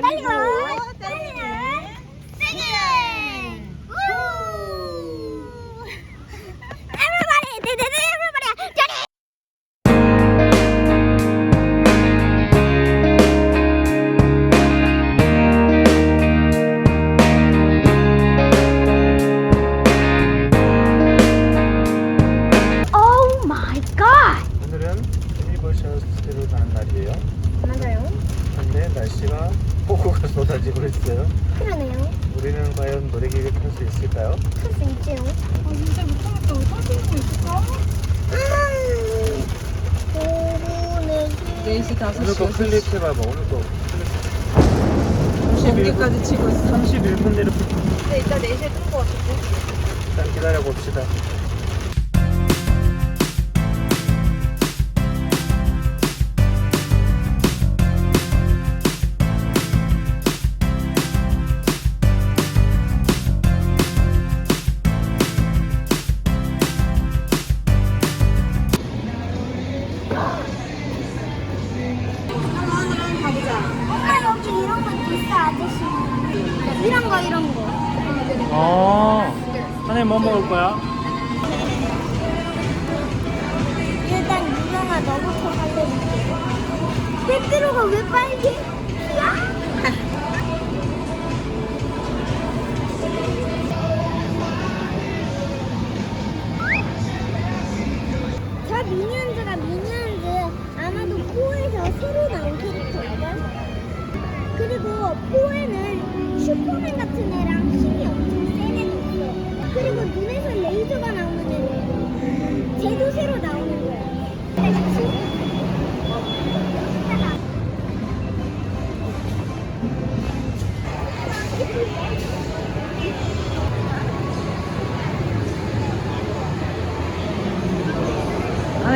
달리고 가 쏟아지고 있어요. 그러네요 우리는 과연 놀이기구 탈수 있을까요? 탈수 있지요 아 진짜 못하겠다. 있는 거 있을까? 음 4시, 오늘 거 5시, 클릭 해봐봐. 오늘 거 클릭. 번개까지 치고 있어. 31분 내로 근데 이따 4시에 뜰것 같은데? 일단 기다려 봅시다.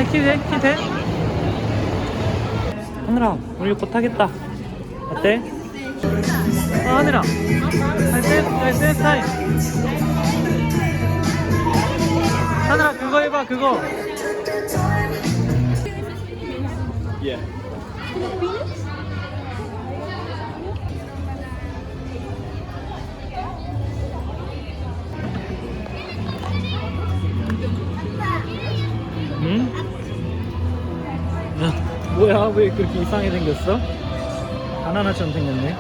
하늘 키돼? 키 돼? 하늘아, 우리 곧 타겠다. 어때? 어, 하늘아. 댄스, 댄스 타임. 하늘아, 그거 해봐, 그거. 예. 뭐야? 왜 그렇게 이상하게 생겼어? 바나나처럼 생겼네.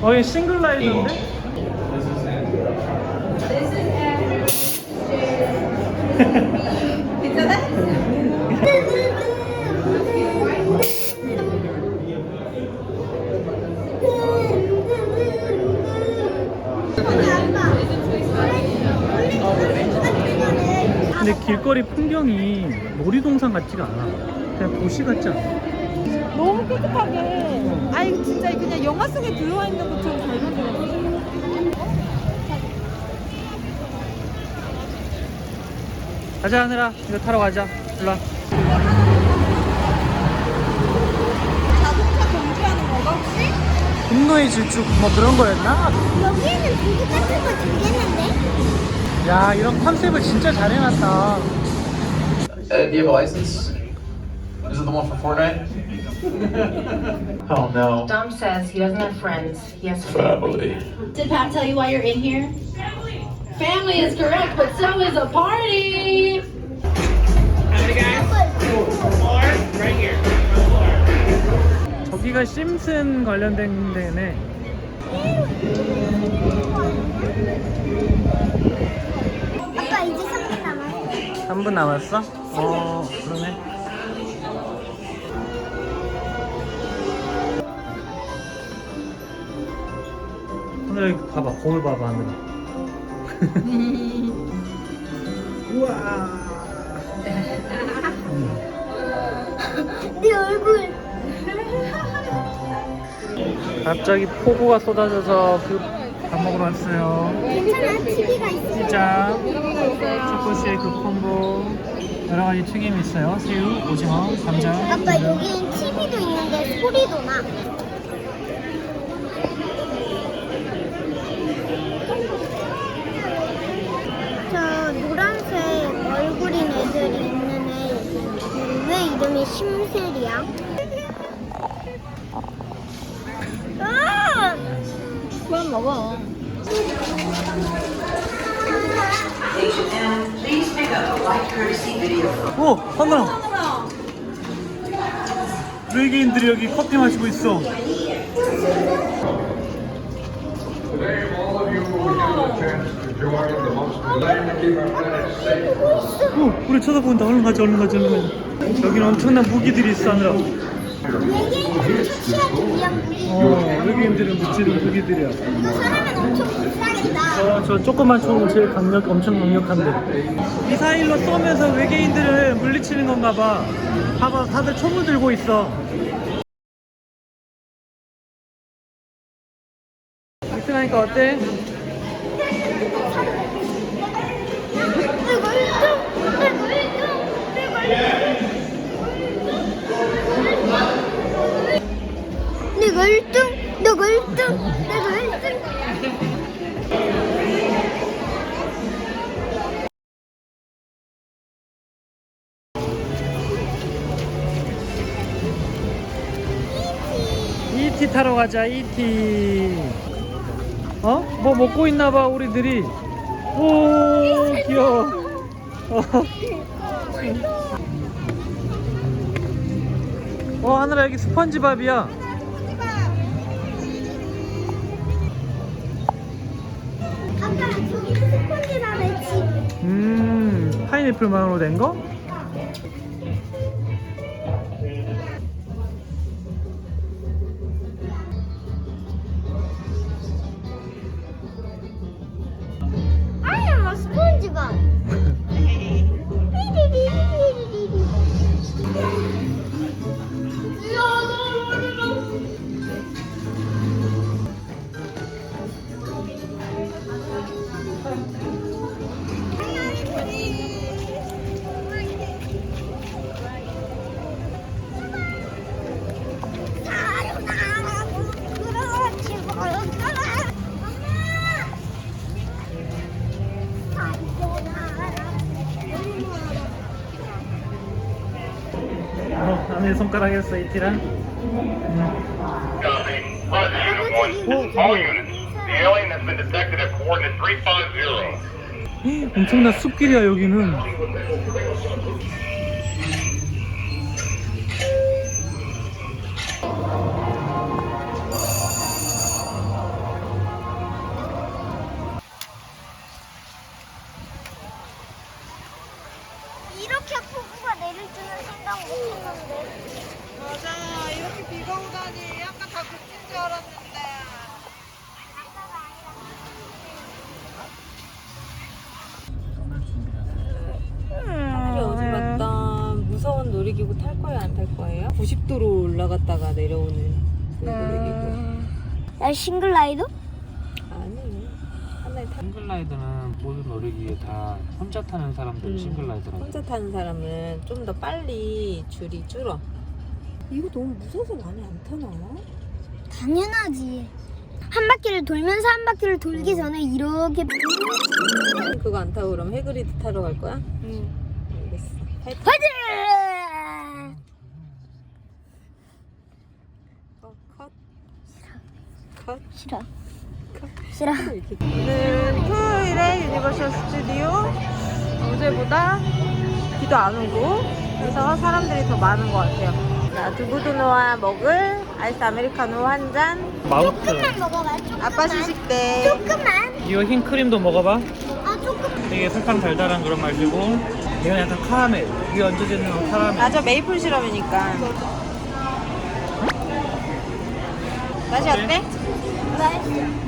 어, 얘 싱글 라이더인데? 근데 길거리 풍경이 놀이동산 같지가 않아. 그냥 도시 같지 않아. 너무 깨끗하게. 아이 진짜 그냥 영화 속에 들어와 있는 것처럼 잘 만들었어. 가자, 하늘아. 이거 타러 가자. 일로 와. 자동차 공주하는 건가 혹시? 분노의 질주 뭐 그런 거였나? 여기에는 도구 같은 거 주겠는데? 야, 이런 컨셉을 진짜 잘 해놨다. Uh, do you have a license? Is it the one for Fortnite? Oh no. Dom says he doesn't have friends. He has family. Family. Did Pat tell you why you're in here? Family. Family is correct, but so is a party. 저기가 심슨 관련된 데네. 아빠 이제 3분 남았어 3분 남았어? 어, 그러네. 봐봐 거울 봐봐 하늘아 우와. 내 얼굴. 갑자기 폭우가 쏟아져서 그 밥 먹으러 왔어요. 괜찮아, TV가 있어. 피자 초코 쉐이크 콤보. 여러 가지 튀김이 있어요. 새우, 오징어, 감자. 아빠 여기엔 TV도 있는데 소리도 나. 저 노란색 애들이 있는 애. 왜 이름이 심셀이야? 아! 그만 먹어. 오! 하늘아 외계인들이 여기 커피 마시고 있어 오! 우리 쳐다본다 얼른 가자 얼른 가자 얼른 가자 여기는 엄청난 무기들이 있어 무기. 어 외계인들은 붙이는 무기들이야. 어, 저 조그만 총은 제일 강력, 엄청 강력한데. 미사일로 쏘면서 외계인들을 물리치는 건가 봐. 봐봐, 다들 총을 들고 있어. 미스라니까 어때? 가자, ET. 어? 뭐 먹고 있나 봐, 우리들이. 오, 귀여워. 어. 어, 하늘아, 여기 스펀지밥이야. 아까 저기 스펀지밥에 집. 음, 파인애플 망으로 된 거? 어, 안에 손가락 했어, 이티랑. 음. Copy. Roger, Unit 1. All units. The alien has been detected at coordinate 350. 엄청난 숲길이야, 여기는. 맞아. 이렇게 비가 오다니. 약간 다 그친 줄 알았는데. 하늘이 어제 봤다. 무서운 놀이기구 탈 거예요, 안 탈 거예요? 90도로 올라갔다가 내려오는 그 놀이기구. 야 싱글라이더? 싱글라이더는 모든 놀이기에 다 혼자 타는 사람들 음. 싱글라이더라고. 혼자 타는 사람은 좀 더 빨리 줄이 줄어. 이거 너무 무서워서 많이 안 타나? 당연하지. 한 바퀴를 돌면서 한 바퀴를 돌기 전에 이렇게 그거 안 타고 그럼 해그리드 타러 갈 거야? 응. 알겠어. 파이팅! 화이팅! 어, 컷. 컷. 싫어. 싫어. 오늘은 토요일에 유니버셜 스튜디오 어제보다 비도 안 오고 그래서 사람들이 더 많은 것 같아요. 자, 두부두노와 먹을 아이스 아메리카노 한 잔. 마우스. 조금만 먹어봐. 조금만. 아빠 시식 때. 조금만. 이거 흰 크림도 먹어봐. 아 조금. 되게 설탕 달달한 그런 맛이고 이건 약간 카라멜. 이게 얹어져 있는 건 카라멜. 맞아, 메이플 시럽이니까. 맛이 어때? 맛있어.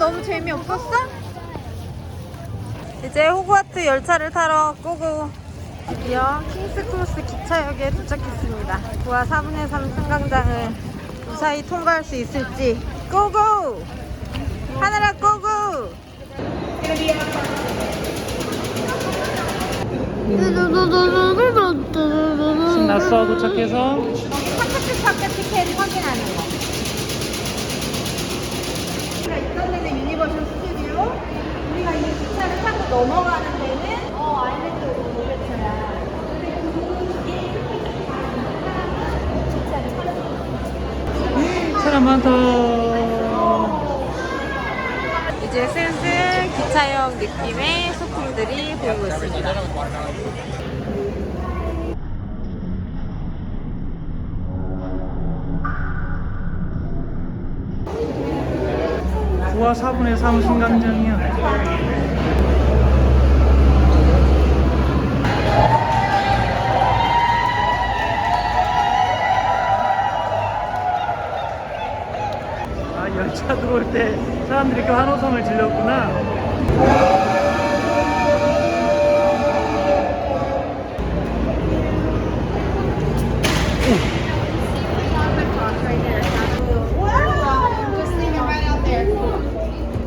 너무 재미없었어? 이제 호그와트 열차를 타러 고고 드디어 킹스크로스 기차역에 도착했습니다 9와 4분의 3 승강장을 무사히 통과할 수 있을지 고고! 하늘아 고고! 신났어 도착해서 파크트 파크 티켓 확인하는 거 우리가 있던 데는 유니버셜 스튜디오. 우리가 이 기차를 타고 넘어가는 데는 어 아일랜드 오르차야. 사람 많다 이제 슬슬 기차역 느낌의 소품들이 보이고 있습니다. 구와 4분의 3 승강장이야. 아 열차 들어올 때 사람들이 그 환호성을 질렀구나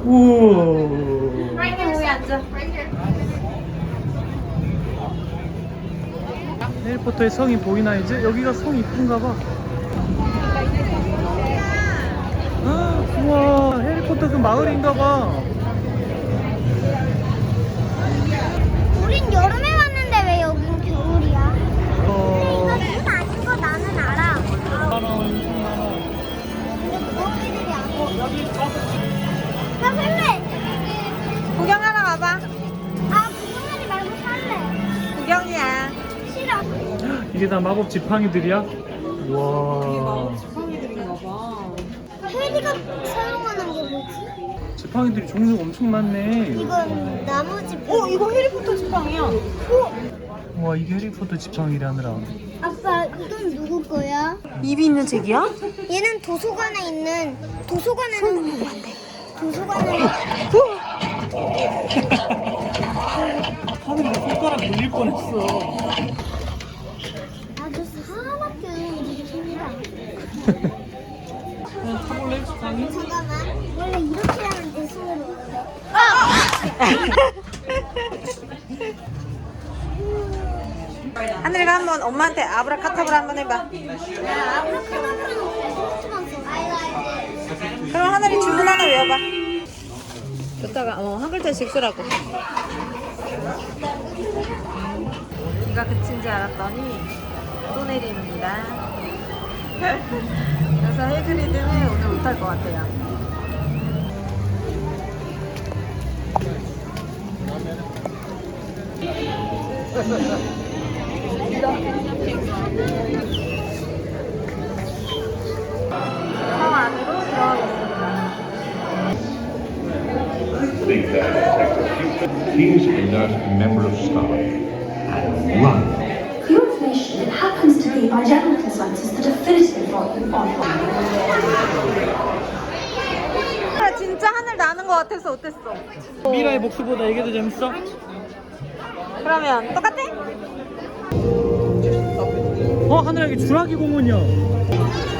우와 right there, 우리 앉아. 해리포터의 성이 보이나 이제? 여기가 성 이쁜가 봐. 아, 우와, 해리포터 그 마을인가 봐. 나 살래. 구경하러 가봐. 아 구경하지 말고 살래. 구경이야. 싫어. 이게 다 마법 지팡이들이야? 와, 혜리가 사용하는 게 뭐지? 지팡이들이 종류가 엄청 많네. 이건 나무 집. 어, 이거 해리포터 지팡이야. 와, 이게 해리포터 지팡이라느라. 아빠 이건 누구 거야? 입이 있는 책이야? 얘는 도서관에 있는 도서관에는 도서관에 하늘에 손가락 물릴 뻔했어. 하나밖에 움직입니다. 그냥 타볼래, 지팡이? 잠깐만 원래 이렇게 내 손으로. 하늘이가 한번 엄마한테 아브라카타브라 한번 해봐. 아브라카다브라는 없어. 하늘이 주문 하나 외워봐. 줬다가 어, 한 글자씩 쓰라고. 비가 그친 지 알았더니 또 내립니다. 그래서 헤드리드는 오늘 못할 것 같아요. That detective. He's a member of staff. And run. For your information, it happens to be, by general consensus, the definitive volume on 아, 진짜 하늘 나는 것 같아서 어땠어? 미라의 목수보다 이게 더 재밌어? 그러면 똑같아? 어, 하늘아, 이게 주라기 공원이야.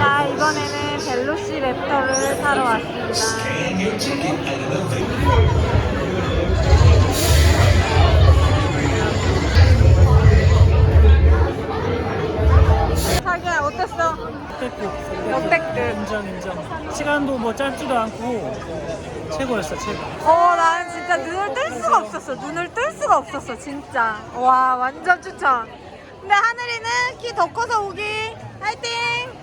자 이번에는 벨로시 랩터를 타러 왔습니다. 자기야 어땠어? 역대급. 역대급. 인정, 인정. 시간도 뭐 짧지도 않고 최고였어, 최고. 어 나는 진짜 진짜 눈을 뜰 수가 없었어. 눈을 뜰 수가 없었어, 진짜. 와, 완전 추천. 근데 하늘이는 키 더 커서 오기. 화이팅!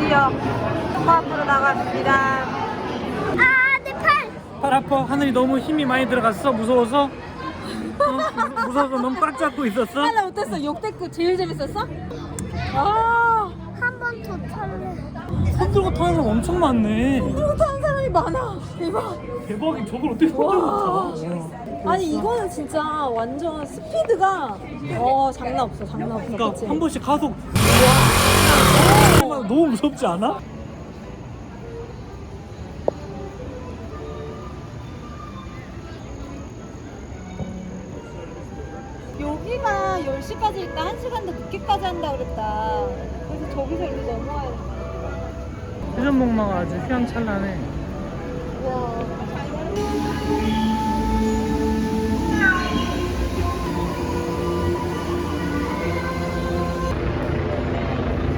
드디어 코 앞으로 나갑니다. 아, 내 팔! 팔 아파 하늘이 너무 힘이 많이 들어갔어 무서워서 어? 무서워서 너무 꽉 잡고 있었어 하늘 어땠어? 역대급 제일 재밌었어? 아, 한 번 더 탈래. 손 들고 타는 사람 엄청 많네 이거 타는 사람이 많아. 대박. 대박이 저걸 어떻게 손 들고 와. 타 아니 이거는 진짜 완전 스피드가 어 장난 없어 장난 없어 그러니까 그치? 한 번씩 가속 너무 무섭지 않아? 여기가 10시까지 있다. 1시간 더 늦게까지 한다 그랬다. 그래서 저기서 일로 넘어와야 돼 회전목마가 아주 휘황찬란해. 와